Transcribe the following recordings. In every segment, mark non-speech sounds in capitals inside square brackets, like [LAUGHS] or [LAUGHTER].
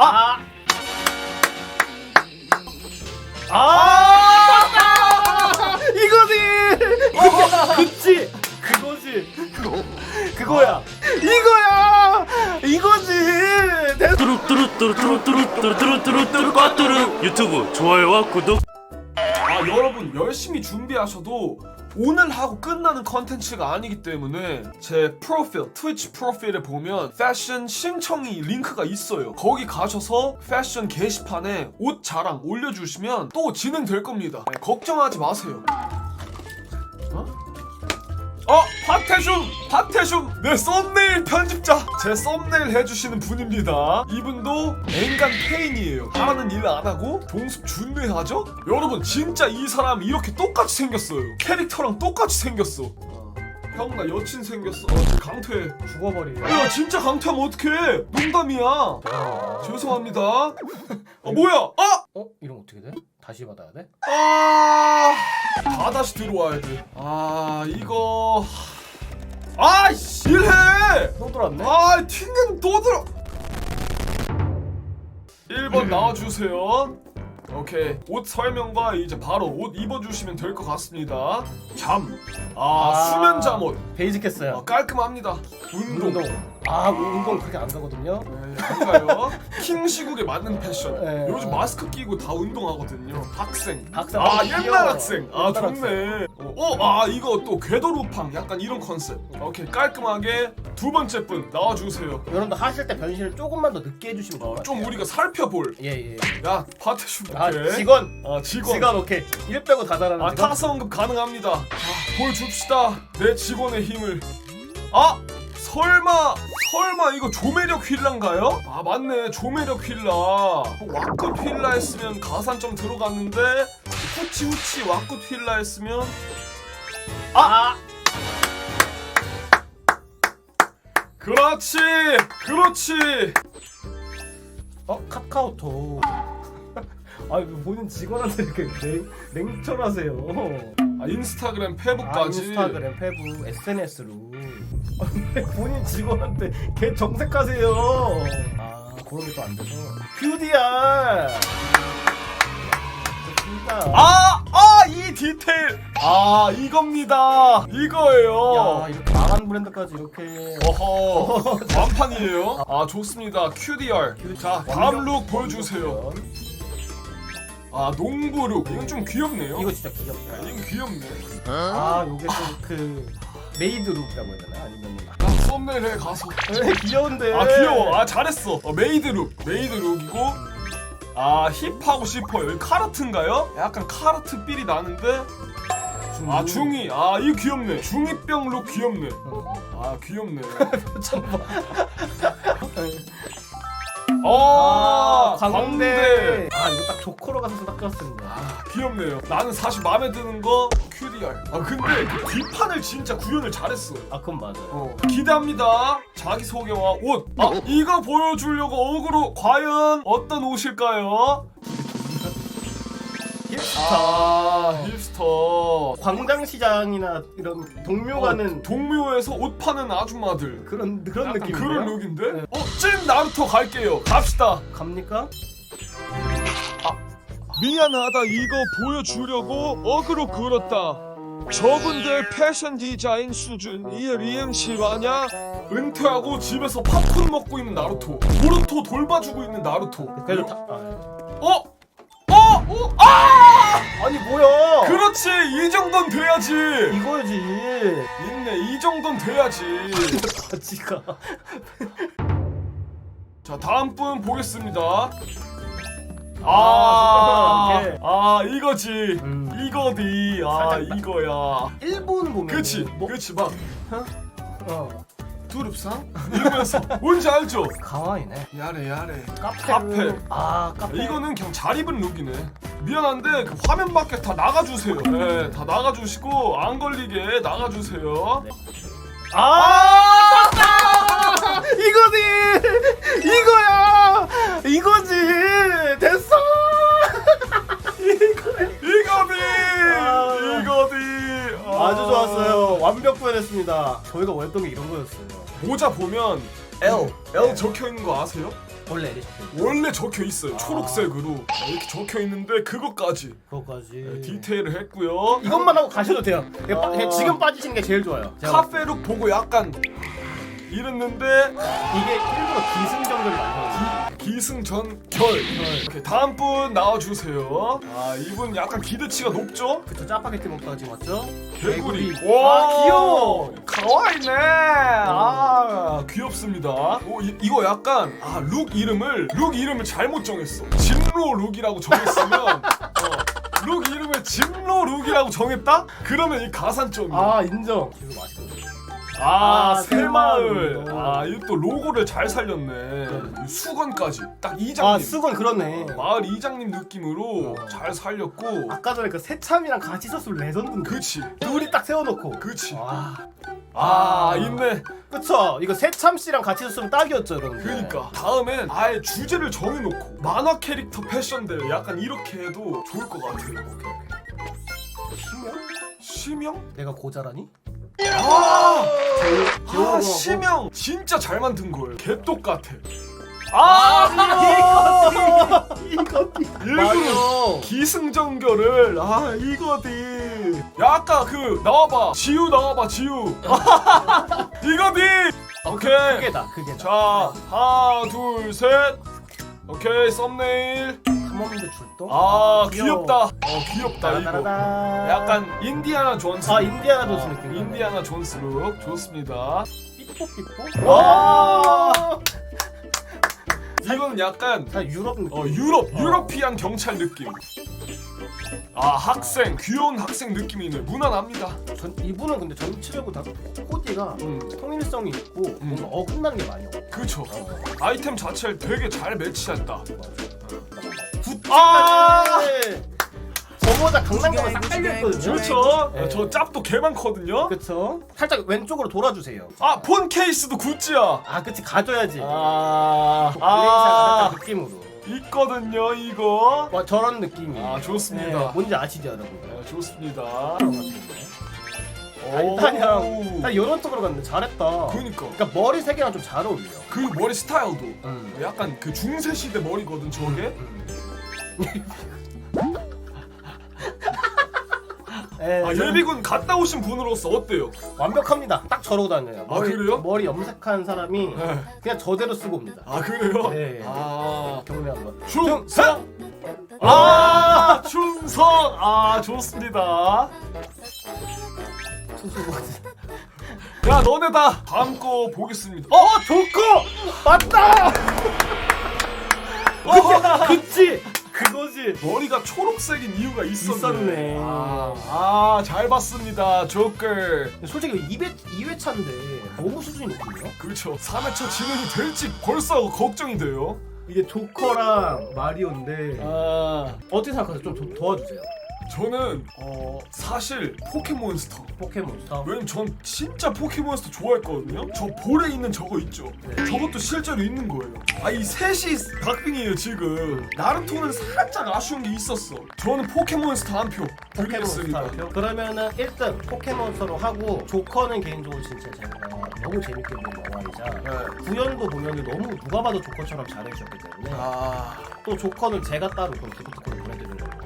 아! 아! [LAUGHS] 이거지! 어, 그치! 그거지! 그거야! 이거야! 이거지! 대- 뚜루뚜루뚜루뚜루뚜루뚜루뚜루뚜루 꽈뚜루 유튜브 좋아요와 구독 아 여러분 열심히 준비하셔도 오늘 하고 끝나는 컨텐츠가 아니기 때문에 제 프로필 트위치 프로필에 보면 패션 신청이 링크가 있어요 거기 가셔서 패션 게시판에 옷 자랑 올려주시면 또 진행될 겁니다 네, 걱정하지 마세요 어? 어! 파태슘! 파태슘! 내 썸네일 편집자! 제 썸네일 해주시는 분입니다. 이분도 앵간 페인이에요. 하라는 일 안 하고 봉숙 준내하죠? 여러분 진짜 이 사람 이렇게 똑같이 생겼어요. 캐릭터랑 똑같이 생겼어. 형 나 여친 생겼어. 어, 저 강퇴. 죽어버리네. 야 진짜 강퇴하면 어떡해? 농담이야. 죄송합니다. [LAUGHS] 어 뭐야? 아! 어? 이러면 어떻게 돼? 다시 받아야 돼? 아, 다 다시 들어와야 돼. 아, 이거. 아이씨, 일해! 또 돌았네? 아, 튕긴 또 들어. 1번 나와주세요. 오케이. 옷 설명과 이제 바로 옷 입어주시면 될 것 같습니다. 잠. 아, 아. 수면 잠옷. 베이직했어요. 아, 깔끔합니다. 운동. 운동. 아, 운동 그렇게 안 가거든요? 네, 안 가요. [LAUGHS] 킹 시국에 맞는 패션. 네. 요즘 마스크 끼고 다 운동하거든요. 학생. 학생. 아 아, 옛날 귀여워. 학생. 아 옛날 좋네. 어, 어, 아 이거 또 궤도 루팡 약간 이런 컨셉. 오케이 깔끔하게 두 번째 분 나와주세요. 여러분들 하실 때 변신을 조금만 더 늦게 해주시면 좋을 어, 것좀 같아요. 우리가 살펴볼. 예, 예. 야 파트슈 아, 오케이. 직원! 아 직원. 직원 오케이. 1 빼고 다 잘하는 아 직원. 타성급 가능합니다. 아, 보여줍시다 내 직원의 힘을. 아 설마 설마 이거 조매력 휠라인가요? 아 맞네 조매력 휠라. 뭐 왁굿 휠라 했으면 가산 좀 들어갔는데 후치 후치 왁굿 휠라 했으면 아! 그렇지 그렇지. 어? 카카오톡. [LAUGHS] 아, 본인 직원한테 이렇게 냉, 냉철하세요. 아 인스타그램 아, 페북까지. 인스타그램, 페북, SNS로. [LAUGHS] 본인 직원한테 개 정색하세요. 아, 그런 게 또 안 돼서. 진짜. 아, 아, 이 디테일. 아, 이겁니다. 이거예요. 야, 이렇게 망한 브랜드까지 이렇게. 어허, 완판이에요. 아, 좋습니다. QDR. 자, 다음 룩 보여주세요. 아, 농부 룩. 이건 좀 귀엽네요. 이거 진짜 귀엽다. 아, 이건 귀엽네. 아, 요게 또그 메이드 룩이라고 해야 되나? 아니면 아, 썸네일에 가서. 왜 귀여운데? 아, 귀여워. 아, 잘했어. 어, 메이드 룩. 메이드 룩이고. 아, 힙하고 싶어요. 이 카르트인가요? 약간 카르트 삘이 나는데. 아, 중이. 아, 이거 귀엽네. 중이병 룩 귀엽네. 아, 귀엽네. [LAUGHS] 잠깐만. 아, 광대. 아, 이거 딱 조커로 가서 딱 꼈습니다. 아, 귀엽네요. 나는 사실 마음에 드는 거 QDR. 아 근데 그 뒷판을 진짜 구현을 잘했어. 아, 그건 맞아요. 어, 기대합니다. 자기 소개와 옷. 아 이거 보여주려고 어그로 과연 어떤 옷일까요? 힙스터. 아 힙스터. 광장시장이나 이런 동묘 가는 어, 동묘에서 옷 파는 아줌마들. 그런 그런 약간 느낌인데요? 그런 룩인데? 네. 어, 찐 나루토 갈게요. 갑시다. 갑니까? 미안하다 이거 보여주려고 어그로 끌었다 저분들 패션 디자인 수준 이 리엠 실화냐? 은퇴하고 집에서 팝콘 먹고 있는 나루토 보루토 돌봐주고 있는 나루토 그래도 다 아, 어? 어? 어? 아! 아니 뭐야? 그렇지 이 정도는 돼야지 이거지. 있네 이 정도는 돼야지 [LAUGHS] 바지가. 자 다음 분 보겠습니다 아, 아, 오케이. 아 이거지 음. 이거디 아 살짝 나- 이거야 일본 보면 그치 뭐, 그치 막 어. 두릅상? 이러면서 [LAUGHS] 뭔지 알죠? 가와이네. 야래 야래 카페. 카페. 아, 카페. 이거는 그냥 잘 입은 룩이네 미안한데 그 화면 밖에 다 나가주세요 네, 다 나가주시고 안 걸리게 나가주세요 네. 아! 완벽 표현했습니다. 저희가 원했던 게 이런 거였어요. 모자 보면 L, L 적혀 있는 거 아세요? 원래 이렇게 적혀 있고 원래 적혀 있어요. 초록색으로 이렇게 적혀 있는데 그것까지 그거까지 네, 디테일을 했고요. 이것만 하고 가셔도 돼요 그냥 빠- 아. 그냥 지금 빠지시는 게 제일 좋아요 제가 카페룩 보고 약간 이랬는데 이게 일부러 기승전결이 많거든요 기승전결. 오케이, 다음 분 나와주세요. 아 이분 약간 기대치가 높죠? 그쵸 짜파게티 먹다가 지금 왔죠? 개구리. 아 귀여워 가와이네. 아 귀엽습니다. 오, 이, 이거 약간 아 룩 이름을 룩 이름을 잘못 정했어. 진로 룩이라고 정했으면 어, 룩 이름을 진로 룩이라고 정했다? 그러면 이 가산점이야. 아 인정 지금 맛있거든요 아, 아, 새마을. 새마을. 아, 이거 또 로고를 잘 살렸네. 이 수건까지. 딱 이장님. 아 수건 그렇네 마을 이장님 느낌으로 어. 잘 살렸고. 아까 전에 그 새참이랑 같이 썼으면 레전드인데 그치. 둘이 딱 세워놓고 그치. 와 아, 있네. 그쵸 이거 새참 씨랑 같이 썼으면 딱이었죠 여러분 그러니까. 다음엔 아예 주제를 정해놓고 만화 캐릭터 패션 대회 약간 이렇게 해도 좋을 것 같아요. 심형? 심형? 내가 고자라니? 아! 귀여워. 아, 심형! 진짜 잘 만든 거예요. 개똑 같아. 아 이거지 일부러 맞아 기승전결을 아 이거디 야 아까 그 나와봐 지우 나와봐 지우 [LAUGHS] 이거디 오케이 그게다 그게다 자 하나 둘 셋 오케이 썸네일 탐험대 출동 아 귀여워. 귀엽다 어 귀엽다 이거. 약간 인디아나 존스. 아 인디아나 존스 어, 느낌 인디아나 존스 룩 좋습니다. 삐뽀삐뽀? 와! [LAUGHS] 이거는 약간 다 유럽 느낌. 어 유럽 유러피안 경찰 느낌. 아 학생 귀여운 학생 느낌이네 무난합니다. 전, 이분은 근데 전체적으로 다 코디가 음. 통일성이 있고 뭔가 어긋나는 게 많이 없어 그쵸. 아이템 자체를 되게 잘 매치했다. 굿즈까지 아! 저보다 강남가가 싹 깔려있거든요 그렇죠. 네. 저 짭도 개 많거든요. 그쵸. 살짝 왼쪽으로 돌아주세요. 아폰 케이스도 굿즈야. 아 그치. 가져야지. 아, 아. 살짝 느낌으로. 있거든요 이거. 와 저런 느낌이 아, 좋습니다. 네, 뭔지 아시죠 여러분? 네, 좋습니다. 아, 일단 형 이런 쪽으로 갔는데 잘했다. 그니까. 그러니까 머리 색이랑 좀 잘 어울려. 그 머리 스타일도 음. 약간 그 중세 시대 머리거든 저게 에, 아좀 예비군 갔다 오신 분으로서 어때요? 완벽합니다 딱 저러고 다녀요 아, 머리, 그래요? 머리 염색한 사람이 네. 그냥 저대로 쓰고 옵니다 아 그래요? 네. 아 경례 한번 충성! 아 충성! 아 좋습니다 야 너네 다 다음 거 보겠습니다 어! 어 좋고 맞다 그치 그치 그거지. 머리가 초록색인 이유가 있었네. 있었네. 아잘 봤습니다 조커. 솔직히 2회 2회차인데 너무 수준이 높군요? 그렇죠. 3회차 진행이 될지 벌써 걱정이 돼요. 이게 조커랑 마리오인데 아 어떻게 생각하세요? 좀 도, 도와주세요 저는 어 사실 포켓몬스터 포켓몬스터 왜냐면 전 진짜 포켓몬스터 좋아했거든요. 저 볼에 있는 저거 있죠. 네. 저것도 실제로 있는 거예요. 아 이 셋이 박빙이에요 지금. 나루토는 살짝 아쉬운 게 있었어. 저는 포켓몬스터 한표 드리겠습니다. 포켓몬스터 그러면은 1등 포켓몬스터로 하고 조커는 개인적으로 진짜 제가 너무 재밌게 본 영화이자 네. 구연도 보면은 너무 누가 봐도 조커처럼 잘해주셨기 때문에 아 또 조커는 제가 따로 그럼 기프트콘을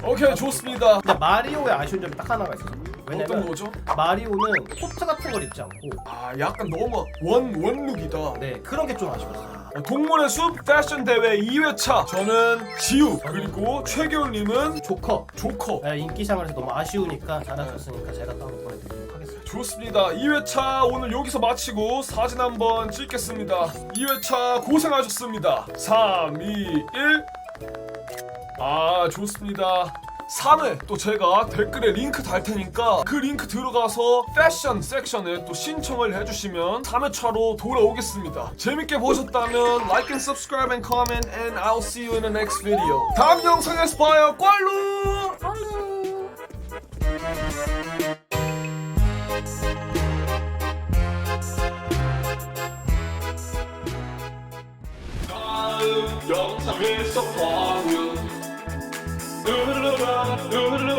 오케이 좋습니다. 근데 마리오의 아쉬운 점이 딱 하나가 있어서 어떤 왜냐면 거죠? 마리오는 코트 같은 걸 입지 않고 아 약간 너무 원 원룩이다. 네 그런 게 좀 아쉬웠어요 어, 동물의 숲 패션 대회 2회차 저는 지우 그리고 최겨울님은 조커 조커 네, 인기상을 너무 아쉬우니까 잘하셨으니까 제가 따로 보내드리도록 하겠습니다 좋습니다. 2회차 오늘 여기서 마치고 사진 한번 찍겠습니다. 2회차 고생하셨습니다. 3, 2, 1. 아, 좋습니다. 3회 또 제가 댓글에 링크 달 테니까 그 링크 들어가서 패션 섹션에 또 신청을 해주시면 3회차로 돌아오겠습니다. 재밌게 보셨다면 like and subscribe and comment and I'll see you in the next video. 다음 영상에서 봐요. 꽐루! 다음 영상에서 봐요. 누르르라 누르